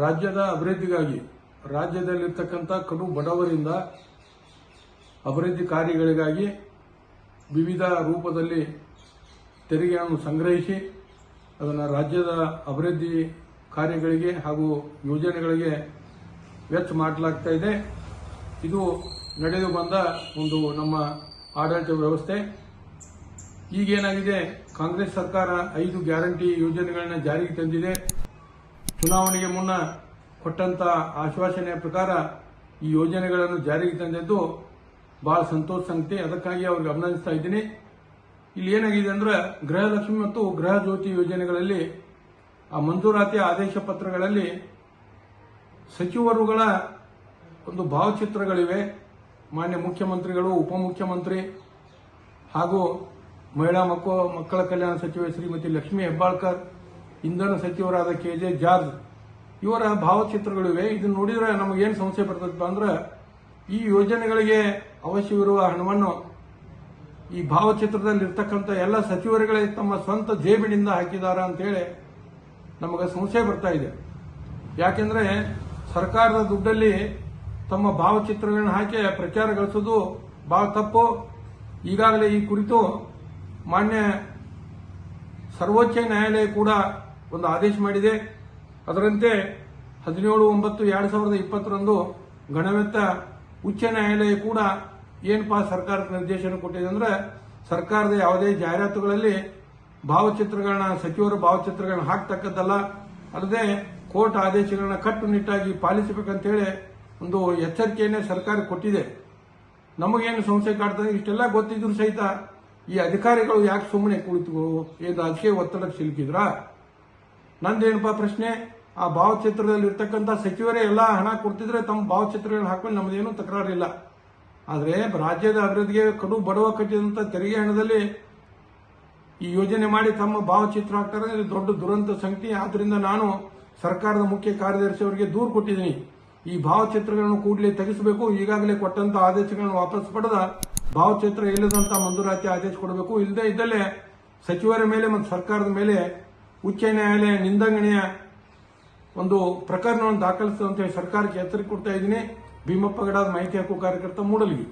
ರಾಜ್ಯದ ಅಭಿವೃದ್ಧಿಗಾಗಿ, ರಾಜ್ಯದಲ್ಲಿರ್ತಕ್ಕಂಥ ಕಡು ಬಡವರಿಂದ ಅಭಿವೃದ್ಧಿ ಕಾರ್ಯಗಳಿಗಾಗಿ ವಿವಿಧ ರೂಪದಲ್ಲಿ ತೆರಿಗೆಯನ್ನು ಸಂಗ್ರಹಿಸಿ, ಅದನ್ನು ರಾಜ್ಯದ ಅಭಿವೃದ್ಧಿ ಕಾರ್ಯಗಳಿಗೆ ಹಾಗೂ ಯೋಜನೆಗಳಿಗೆ ವೆಚ್ಚ ಮಾಡಲಾಗ್ತಾ ಇದೆ. ಇದು ನಡೆದು ಬಂದ ಒಂದು ನಮ್ಮ ಆಡಳಿತ ವ್ಯವಸ್ಥೆ. ಈಗೇನಾಗಿದೆ? ಕಾಂಗ್ರೆಸ್ ಸರ್ಕಾರ ಐದು ಗ್ಯಾರಂಟಿ ಯೋಜನೆಗಳನ್ನ ಜಾರಿಗೆ ತಂದಿದೆ. ಚುನಾವಣೆಗೆ ಮುನ್ನ ಕೊಟ್ಟಂತ ಆಶ್ವಾಸನೆಯ ಪ್ರಕಾರ ಈ ಯೋಜನೆಗಳನ್ನು ಜಾರಿಗೆ ತಂದಿದ್ದು ಬಹಳ ಸಂತೋಷ ಸಂಗತಿ. ಅದಕ್ಕಾಗಿ ಅವ್ರಿಗೆ ಅಭಿನಂದಿಸ್ತಾ ಇದ್ದೀನಿ. ಇಲ್ಲಿ ಏನಾಗಿದೆ ಅಂದ್ರೆ ಗೃಹಲಕ್ಷ್ಮಿ ಮತ್ತು ಗೃಹ ಜ್ಯೋತಿ ಯೋಜನೆಗಳಲ್ಲಿ ಆ ಮಂಜೂರಾತಿ ಆದೇಶ ಪತ್ರಗಳಲ್ಲಿ ಸಚಿವರುಗಳ ಒಂದು ಭಾವಚಿತ್ರಗಳಿವೆ. ಮಾನ್ಯ ಮುಖ್ಯಮಂತ್ರಿಗಳು, ಉಪಮುಖ್ಯಮಂತ್ರಿ ಹಾಗೂ ಮಹಿಳಾ ಮಕ್ಕಳ ಮಕ್ಕಳ ಕಲ್ಯಾಣ ಸಚಿವೆ ಶ್ರೀಮತಿ ಲಕ್ಷ್ಮೀ ಹೆಬ್ಬಾಳ್ಕರ್ ಇಂಧನ ಸಚಿವರಾದ ಕೆ ಜೆ ಜಾರ್ಜ್. ಇವರ ಭಾವಚಿತ್ರಗಳಿವೆ. ಇದನ್ನು ನೋಡಿದ್ರೆ ನಮಗೇನು ಸಮಸ್ಯೆ ಬರ್ತದಪ್ಪ ಅಂದ್ರೆ ಈ ಯೋಜನೆಗಳಿಗೆ ಅವಶ್ಯವಿರುವ ಹಣವನ್ನು ಈ ಭಾವಚಿತ್ರದಲ್ಲಿ ಇರ್ತಕ್ಕಂಥ ಎಲ್ಲ ಸಚಿವರುಗಳೇ ತಮ್ಮ ಸ್ವಂತ ಜೇಬಿನಿಂದ ಹಾಕಿದಾರ ಅಂತೇಳಿ ನಮಗೆ ಸಂಶಯ ಬರ್ತಾ ಇದೆ. ಯಾಕೆಂದ್ರೆ ಸರ್ಕಾರದ ದುಡ್ಡಲ್ಲಿ ತಮ್ಮ ಭಾವಚಿತ್ರಗಳನ್ನು ಹಾಕಿ ಪ್ರಚಾರ ಗಳಿಸೋದು ಬಹಳ ತಪ್ಪು. ಈಗಾಗಲೇ ಈ ಕುರಿತು ಮಾನ್ಯ ಸರ್ವೋಚ್ಚ ನ್ಯಾಯಾಲಯ ಕೂಡ ಒಂದು ಆದೇಶ ಮಾಡಿದೆ. ಅದರಂತೆ ಹದಿನೇಳು ಒಂಬತ್ತು ಎರಡು ಸಾವಿರದ ಇಪ್ಪತ್ತರಂದು ಗಣವೆತ್ತ ಉಚ್ಚ ನ್ಯಾಯಾಲಯ ಕೂಡ ಏನಪ್ಪಾ ಸರ್ಕಾರಕ್ಕೆ ನಿರ್ದೇಶನ ಕೊಟ್ಟಿದೆ ಅಂದ್ರೆ ಸರ್ಕಾರದ ಯಾವುದೇ ಜಾಹೀರಾತುಗಳಲ್ಲಿ ಭಾವಚಿತ್ರಗಳನ್ನ, ಸಚಿವರ ಭಾವಚಿತ್ರಗಳನ್ನ ಹಾಕ್ತಕ್ಕದ್ದಲ್ಲ. ಅಲ್ಲದೆ ಕೋರ್ಟ್ ಆದೇಶಗಳನ್ನ ಕಟ್ಟುನಿಟ್ಟಾಗಿ ಪಾಲಿಸಬೇಕಂತೇಳಿ ಒಂದು ಎಚ್ಚರಿಕೆಯನ್ನೇ ಸರ್ಕಾರ ಕೊಟ್ಟಿದೆ. ನಮಗೇನು ಸಂಶಯ ಕಾಡ್ತದೆ? ಇಷ್ಟೆಲ್ಲ ಗೊತ್ತಿದ್ರು ಸಹಿತ ಈ ಅಧಿಕಾರಿಗಳು ಯಾಕೆ ಸುಮ್ಮನೆ ಕುಳಿತು ಏನು ಅದಕ್ಕೆ ಒತ್ತಡಕ್ಕೆ ಸಿಲುಕಿದ್ರಾ? ನಂದೇನಪ್ಪ ಪ್ರಶ್ನೆ? ಆ ಭಾವಚಿತ್ರದಲ್ಲಿ ಇರ್ತಕ್ಕಂಥ ಸಚಿವರೇ ಎಲ್ಲ ಹಣ ಕೊಡ್ತಿದ್ರೆ ತಮ್ಮ ಭಾವಚಿತ್ರಗಳನ್ನ ಹಾಕೊಂಡು ನಮ್ದೇನು ತಕರಾರಿಲ್ಲ. ಆದರೆ ರಾಜ್ಯದ ಅಭಿವೃದ್ಧಿಗೆ ಕಡು ಬಡವ ಕಟ್ಟಿದಂತ ತೆರಿಗೆ ಹಣದಲ್ಲಿ ಈ ಯೋಜನೆ ಮಾಡಿ ತಮ್ಮ ಭಾವಚಿತ್ರ ಹಾಕ್ತಾರೆ. ಇದು ದೊಡ್ಡ ದುರಂತ ಸಂಗತಿ. ಆದ್ದರಿಂದ ನಾನು ಸರ್ಕಾರದ ಮುಖ್ಯ ಕಾರ್ಯದರ್ಶಿ ಅವರಿಗೆ ದೂರು ಕೊಟ್ಟಿದ್ದೀನಿ. ಈ ಭಾವಚಿತ್ರಗಳನ್ನು ಕೂಡಲೇ ತೆಗೆಸಬೇಕು. ಈಗಾಗಲೇ ಕೊಟ್ಟಂತ ಆದೇಶಗಳನ್ನು ವಾಪಸ್ ಪಡೆದ ಭಾವಚಿತ್ರ ಇಲ್ಲದಂತ ಮಂಜೂರಾತಿ ಆದೇಶ ಕೊಡಬೇಕು. ಇಲ್ಲದೆ ಇದ್ದಲ್ಲೇ ಸಚಿವರ ಮೇಲೆ ಮತ್ತು ಸರ್ಕಾರದ ಮೇಲೆ ಉಚ್ಚ ನ್ಯಾಯಾಲಯ ನಿಂದಂಗಣೆಯ ಒಂದು ಪ್ರಕರಣವನ್ನು ದಾಖಲಿಸುವಂತೆ ಸರ್ಕಾರಕ್ಕೆ ಎಚ್ಚರಿಕೆ ಕೊಡ್ತಾ ಇದ್ದೀನಿ. ಭೀಮಪ್ಪ ಗಡಾದ ಮಾಹಿತಿ ಹಕ್ಕು ಕಾರ್ಯಕರ್ತ ಮೂಡಲ್ಗಿ.